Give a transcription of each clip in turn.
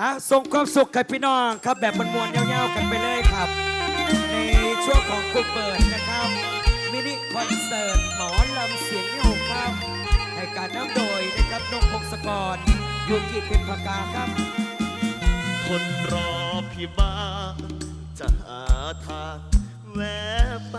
อะส่งความสุขกับพี่น้องครับแบบมวลๆยาวๆกันไปเลยครับ ในช่วงของคุกเปิดนะครับ มินิคอนเสิร์ตหมอลำเสียงที่หกครับให้การน้ำโดยนะครับนงพงศกรยูกิเป็นพกาครับ คนรอพี่บ้าจะหาทางแวะไป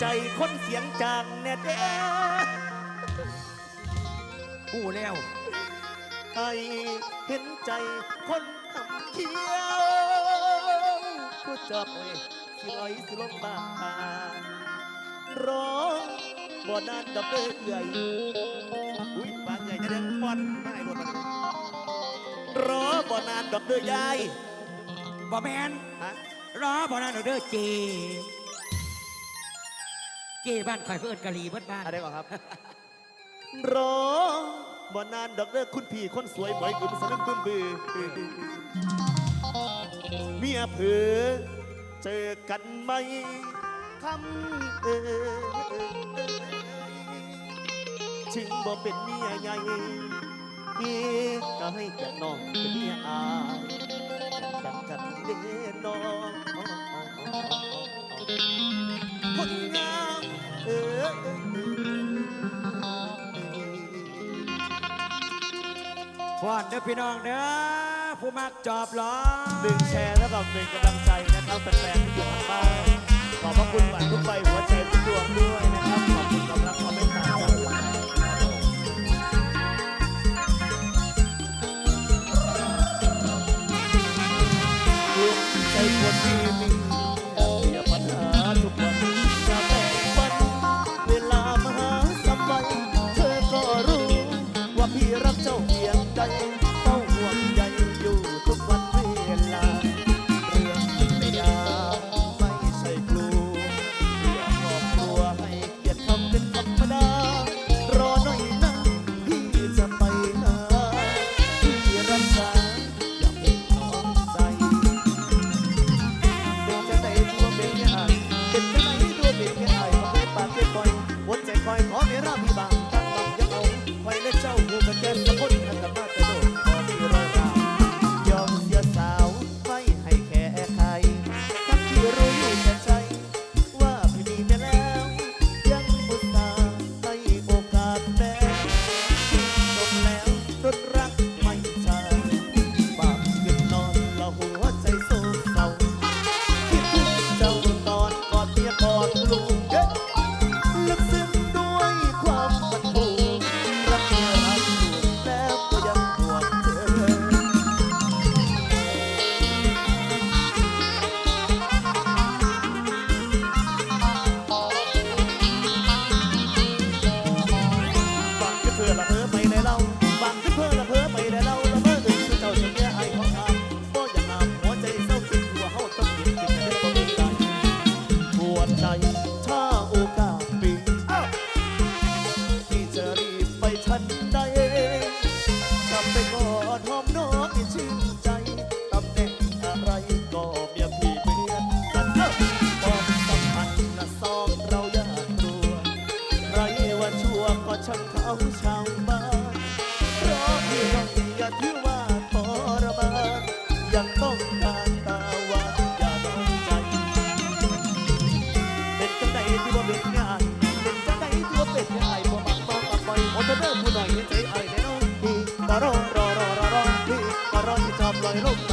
ใจคนเสียงจางแน่เด้ผู้แล้วให้เห็นใจคนทำเขียวผู้จอบโอ้ยสิลอยสิลงบ้าร้องบ่นานดอกเอ้ยเอื่อยอุ้ยบางใหญ่จะเดินป้อนไม่ให้รถมาดูรอบ่นานดอกเด้อยายบอแมนฮะรอบอนาเด้อเจ เจบ้านข่อยเพื่อนกะหรี่เบิดบ้านอะไรก่อนครับ รอบ่นานดอกเด้อคุณพี่คนสวยหมวยกึมสลึมบึ้มบือเมียเผือเจอกันไหมคำเอ่ยถึงบ่เป็นเมียใหญ่พี่ก็ให้แก่น้องเป็นเมียอายกันกันเด้น้อง อนเด้อพี่น้องเด้อผู้มักจอบล้อหนึ่งแชร์เท่ากับหนึ่งกำลังใจนะครับแฟนๆที่อยู่ทางบ้านขอบพระคุณบัตรทุกใบหัวใจทุกดวงด้วยนะครับขอบคุณกำลังความเมตตาจากทุกท่านนะครับผมภูมิใจคนที่มีเสีปัญหาทุกวันจะแบ่งปันเวลามาหาสมไว้เธอก็รู้ว่าพี่รักเจ้าเพียง ใที่ชอ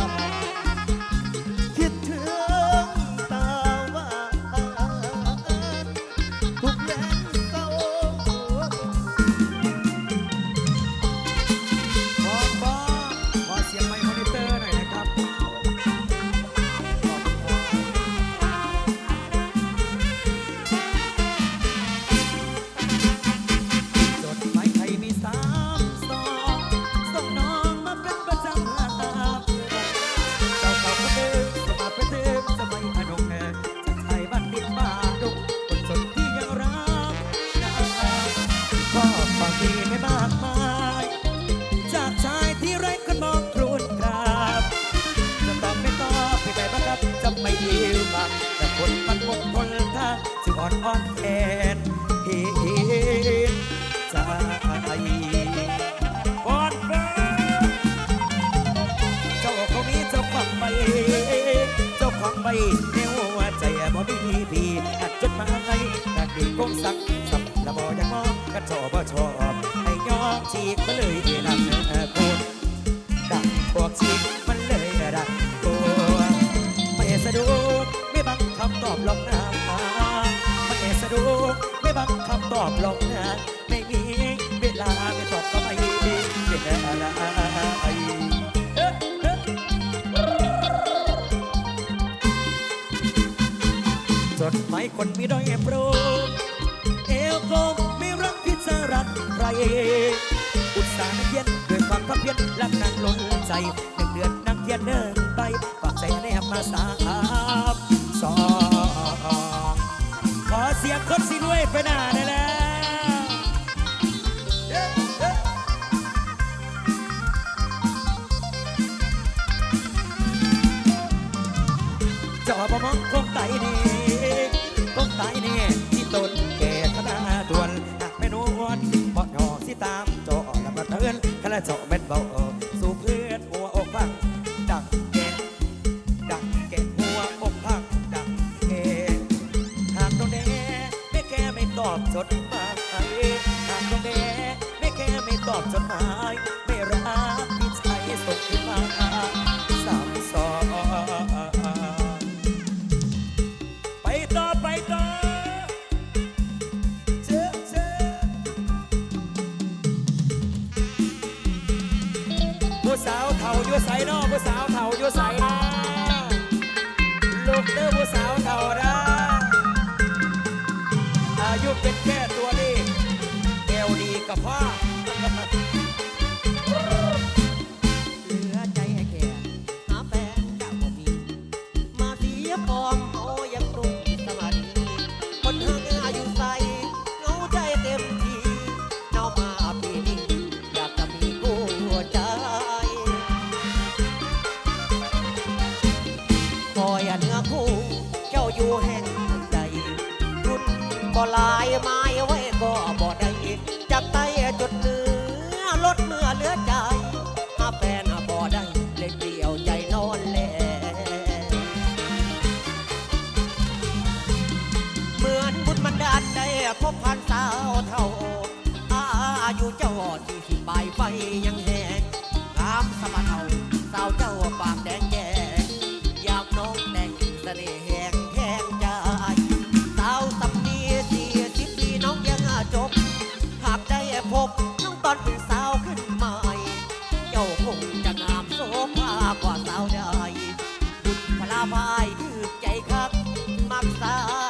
ฉีกมาเลยดังโคดังพวกฉีกมันเลยดังโคนไม่สะดวกไม่บังคำตอบหรอกนะไม่สะดวกไม่บังคำตอบหรอกนะไม่มีเวลาไม่ตอบก็ไม่เป็นอะไรเอ๊ะเอ๊ะจดหมายคนมีด้อยโปรดเอวกลมไม่รักพิจารักใคร สาห์นักเขียนด้วยความภาคเพียนรักนั่งล้นใจหนึ่งเดือนนั่งเทียนเดินไปฝากใจในบมาสามสองขอเสียงคนสิรวยไปหน้าได้แยไฟยังแหงงามสมะเทาสาวเจ้าปากแดงแดงยามน้องแต่งเสน่ห์แหงแทงใจสาวสำนีสี่สิบปีน้องยังจบหากได้พบน้องตอนเป็นสาวขึ้นใหม่ เจ้าคงจะงามโสภากว่าสาวใดบุญพลาพายถือใจครับมักสาว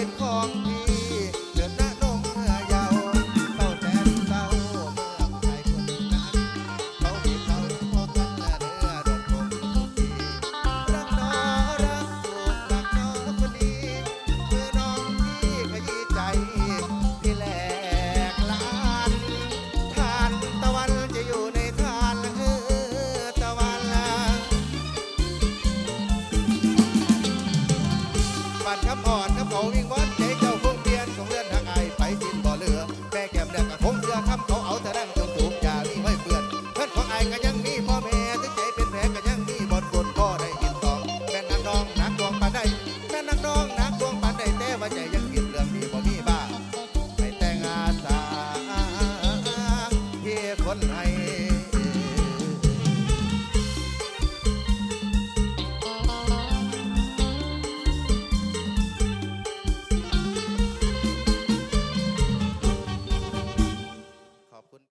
เป็นของดี